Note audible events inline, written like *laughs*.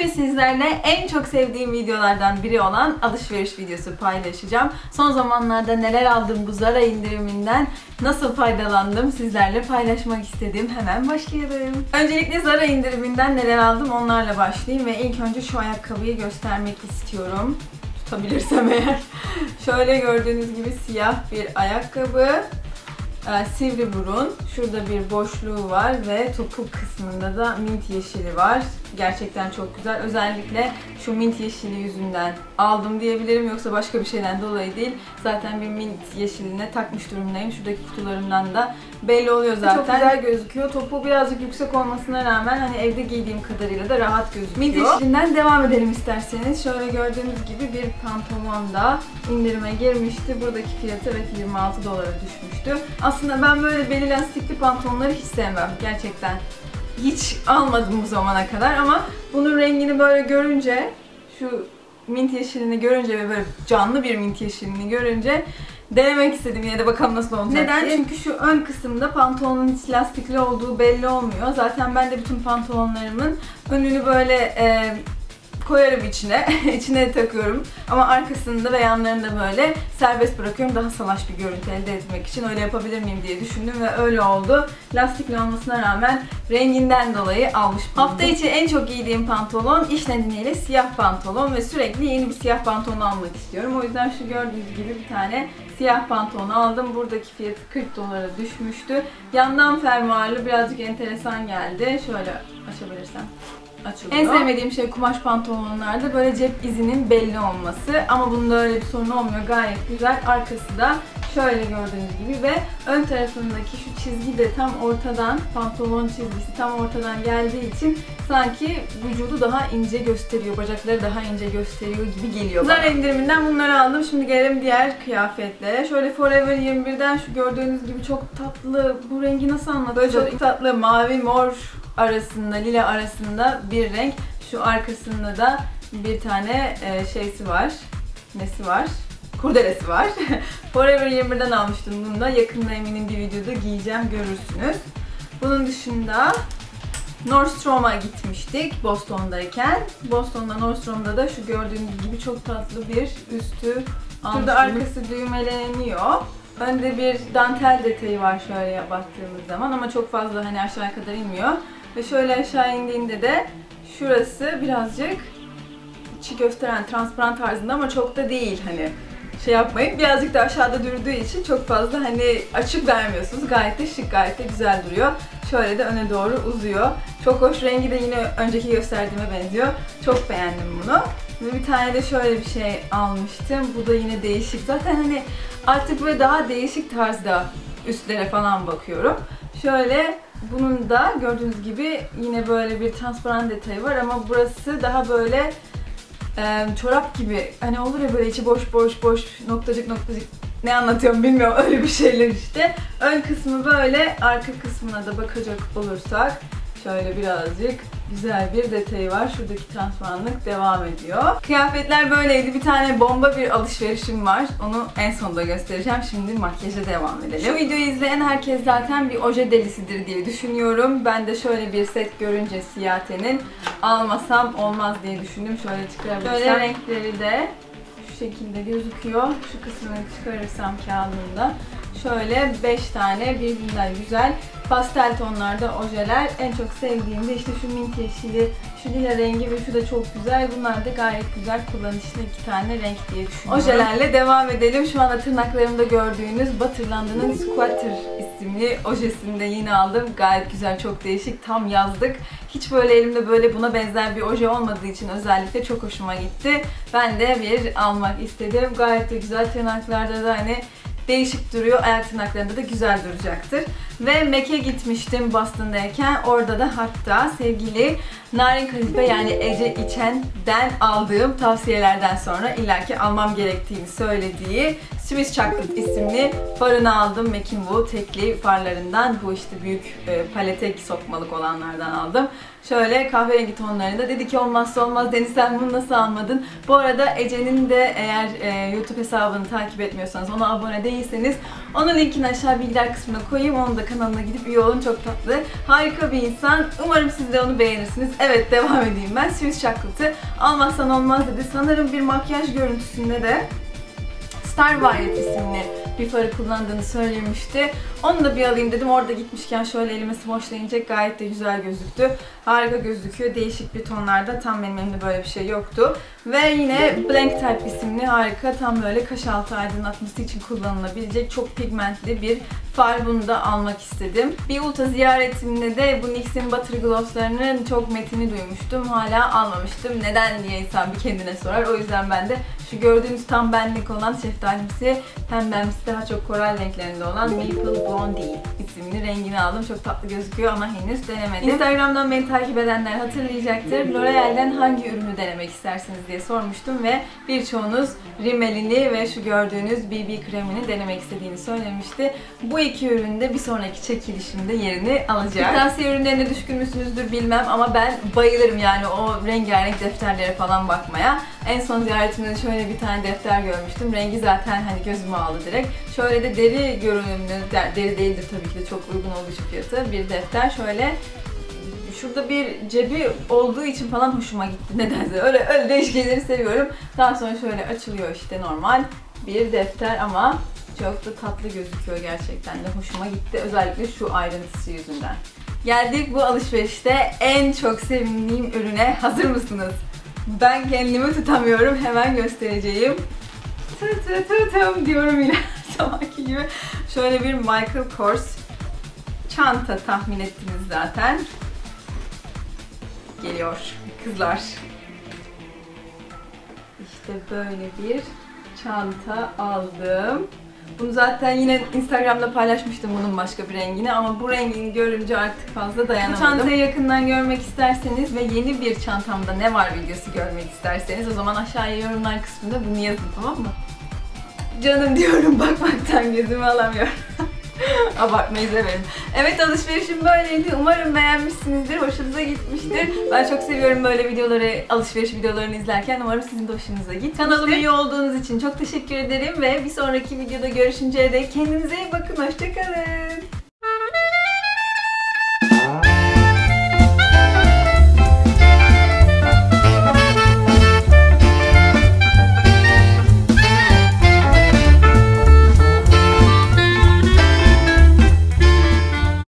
Bugün sizlerle en çok sevdiğim videolardan biri olan alışveriş videosu paylaşacağım. Son zamanlarda neler aldım bu Zara indiriminden, nasıl faydalandım sizlerle paylaşmak istedim. Hemen başlayalım. Öncelikle Zara indiriminden neler aldım onlarla başlayayım ve ilk önce şu ayakkabıyı göstermek istiyorum. Tutabilirsem eğer. *laughs* Şöyle gördüğünüz gibi siyah bir ayakkabı. Ee, sivri burun. Şurada bir boşluğu var ve topuk kısmında da mint yeşili var. Gerçekten çok güzel. Özellikle şu mint yeşili yüzünden aldım diyebilirim. Yoksa başka bir şeyden dolayı değil. Zaten bir mint yeşiline takmış durumdayım. Şuradaki kutularımdan da belli oluyor zaten. Çok güzel gözüküyor. Topu birazcık yüksek olmasına rağmen hani evde giydiğim kadarıyla da rahat gözüküyor. Mint yeşilinden devam edelim isterseniz. Şöyle gördüğünüz gibi bir pantolon da indirime girmişti. Buradaki fiyatı evet 26 dolara düşmüştü. Aslında ben böyle beli lastikli pantolonları hiç sevmem gerçekten. Hiç almadım bu zamana kadar ama bunun rengini böyle görünce şu mint yeşilini görünce ve böyle canlı bir mint yeşilini görünce denemek istedim yine de bakalım nasıl olacak Neden? Diye. Çünkü şu ön kısımda pantolonun hiç lastikli olduğu belli olmuyor. Zaten ben de bütün pantolonlarımın önünü böyle e, koyarım içine. *laughs* içine takıyorum. Ama arkasında ve yanlarında böyle serbest bırakıyorum. Daha salaş bir görüntü elde etmek için öyle yapabilir miyim diye düşündüm ve öyle oldu. Lastikli olmasına rağmen renginden dolayı almış bulundum. Hafta içi en çok giydiğim pantolon iş nedeniyle siyah pantolon ve sürekli yeni bir siyah pantolon almak istiyorum. O yüzden şu gördüğünüz gibi bir tane siyah pantolon aldım. Buradaki fiyatı 40 dolara düşmüştü. Yandan fermuarlı birazcık enteresan geldi. Şöyle açabilirsem açılıyor. En sevmediğim şey kumaş pantolonlarda böyle cep izinin belli olması. Ama bunda öyle bir sorun olmuyor. Gayet güzel. Arkası da şöyle gördüğünüz gibi ve ön tarafındaki şu çizgi de tam ortadan, pantolon çizgisi tam ortadan geldiği için sanki vücudu daha ince gösteriyor, bacakları daha ince gösteriyor gibi geliyor bana. Zara indiriminden bunları aldım. Şimdi gelelim diğer kıyafetlere. Şöyle Forever 21'den şu gördüğünüz gibi çok tatlı, bu rengi nasıl anlatayım? Böyle çok tatlı mavi mor arasında, lila arasında bir renk. Şu arkasında da bir tane e, şeysi var. Nesi var? Kurdelesi var. *laughs* Forever 21'den almıştım bunu da. Yakında eminim bir videoda giyeceğim görürsünüz. Bunun dışında Nordstrom'a gitmiştik Boston'dayken. Boston'da Nordstrom'da da şu gördüğünüz gibi çok tatlı bir üstü. Şurada arkası düğmeleniyor. Önde bir dantel detayı var şöyle baktığımız zaman ama çok fazla hani aşağıya kadar inmiyor. Ve şöyle aşağı indiğinde de şurası birazcık içi gösteren transparan tarzında ama çok da değil hani şey yapmayın. Birazcık da aşağıda durduğu için çok fazla hani açık vermiyorsunuz. Gayet de şık, gayet de güzel duruyor. Şöyle de öne doğru uzuyor. Çok hoş. Rengi de yine önceki gösterdiğime benziyor. Çok beğendim bunu. Ve bir tane de şöyle bir şey almıştım. Bu da yine değişik. Zaten hani artık böyle daha değişik tarzda üstlere falan bakıyorum. Şöyle bunun da gördüğünüz gibi yine böyle bir transparan detayı var ama burası daha böyle e, çorap gibi. Hani olur ya böyle içi boş boş boş noktacık noktacık ne anlatıyorum bilmiyorum *laughs* öyle bir şeyler işte. Ön kısmı böyle arka kısmına da bakacak olursak şöyle birazcık güzel bir detayı var. Şuradaki transparanlık devam ediyor. Kıyafetler böyleydi. Bir tane bomba bir alışverişim var. Onu en sonunda göstereceğim. Şimdi makyaja devam edelim. Şu videoyu izleyen herkes zaten bir oje delisidir diye düşünüyorum. Ben de şöyle bir set görünce siyatenin almasam olmaz diye düşündüm. Şöyle çıkarabilirsem. Şöyle renkleri de şu şekilde gözüküyor. Şu kısmını çıkarırsam kağıdında. Şöyle 5 tane birbirinden güzel pastel tonlarda ojeler. En çok sevdiğim de işte şu mint yeşili, şu lila rengi ve şu da çok güzel. Bunlar da gayet güzel kullanışlı iki tane renk diye düşünüyorum. Ojelerle devam edelim. Şu anda tırnaklarımda gördüğünüz Butterland'ın Squatter isimli ojesini de yine aldım. Gayet güzel, çok değişik. Tam yazdık. Hiç böyle elimde böyle buna benzer bir oje olmadığı için özellikle çok hoşuma gitti. Ben de bir almak istedim. Gayet de güzel tırnaklarda da hani değişik duruyor. Ayak tırnaklarında da güzel duracaktır. Ve MAC'e gitmiştim Boston'dayken. Orada da hatta sevgili Narin Kalife yani Ece İçen'den aldığım tavsiyelerden sonra illaki almam gerektiğini söylediği Swiss Chocolate isimli farını aldım. Mackin Wu tekli farlarından. Bu işte büyük e, palete sokmalık olanlardan aldım. Şöyle kahverengi tonlarında. Dedi ki olmazsa olmaz Deniz sen bunu nasıl almadın? Bu arada Ece'nin de eğer e, YouTube hesabını takip etmiyorsanız ona abone değilseniz onun linkini aşağı bilgiler kısmına koyayım. Onun da kanalına gidip üye olun. Çok tatlı. Harika bir insan. Umarım siz de onu beğenirsiniz. Evet devam edeyim ben. Swiss Chocolate'ı almazsan olmaz dedi. Sanırım bir makyaj görüntüsünde de Star isimli bir farı kullandığını söylemişti. Onu da bir alayım dedim. Orada gitmişken şöyle elime smoshlayınca gayet de güzel gözüktü. Harika gözüküyor. Değişik bir tonlarda. Tam benim elimde böyle bir şey yoktu. Ve yine Blank Type isimli harika tam böyle kaş altı aydınlatması için kullanılabilecek çok pigmentli bir far. Bunu da almak istedim. Bir Ulta ziyaretimde de bu NYX'in Butter Gloss'larının çok metini duymuştum. Hala almamıştım. Neden diye insan bir kendine sorar. O yüzden ben de şu gördüğünüz tam benlik olan şeftalimsi, pembemsi daha çok koral renklerinde olan Maple Blondie isimli rengini aldım. Çok tatlı gözüküyor ama henüz denemedim. Instagram'dan beni takip edenler hatırlayacaktır. L'Oreal'den hangi ürünü denemek istersiniz diye sormuştum ve birçoğunuz rimelini ve şu gördüğünüz BB kremini denemek istediğini söylemişti. Bu iki ürün de bir sonraki çekilişimde yerini alacak. Kırtasiye ürünlerine düşkün müsünüzdür bilmem ama ben bayılırım yani o rengarenk defterlere falan bakmaya. En son ziyaretimde de şöyle bir tane defter görmüştüm. Rengi zaten hani gözüme aldı direkt. Şöyle de deri görünümlü, deri değildir tabii ki de çok uygun için fiyatı. Bir defter şöyle şurada bir cebi olduğu için falan hoşuma gitti nedense. Öyle öyle değişik şeyleri seviyorum. Daha sonra şöyle açılıyor işte normal bir defter ama çok da tatlı gözüküyor gerçekten de hoşuma gitti. Özellikle şu ayrıntısı yüzünden. Geldik bu alışverişte en çok sevindiğim ürüne. Hazır mısınız? Ben kendimi tutamıyorum. Hemen göstereceğim. Tı tı tı tım diyorum yine *laughs* zamanki gibi. Şöyle bir Michael Kors çanta tahmin ettiniz zaten. Geliyor kızlar. İşte böyle bir çanta aldım. Bunu zaten yine Instagram'da paylaşmıştım bunun başka bir rengini ama bu rengini görünce artık fazla dayanamadım. Bu çantayı yakından görmek isterseniz ve yeni bir çantamda ne var videosu görmek isterseniz o zaman aşağıya yorumlar kısmında bunu yazın tamam mı? Canım diyorum bakmaktan gözümü alamıyorum. *laughs* *laughs* Abartmayı severim. Evet alışverişim böyleydi. Umarım beğenmişsinizdir. Hoşunuza gitmiştir. Ben çok seviyorum böyle videoları, alışveriş videolarını izlerken. Umarım sizin de hoşunuza gitmiştir. Kanalıma üye olduğunuz için çok teşekkür ederim ve bir sonraki videoda görüşünceye dek kendinize iyi bakın. Hoşçakalın.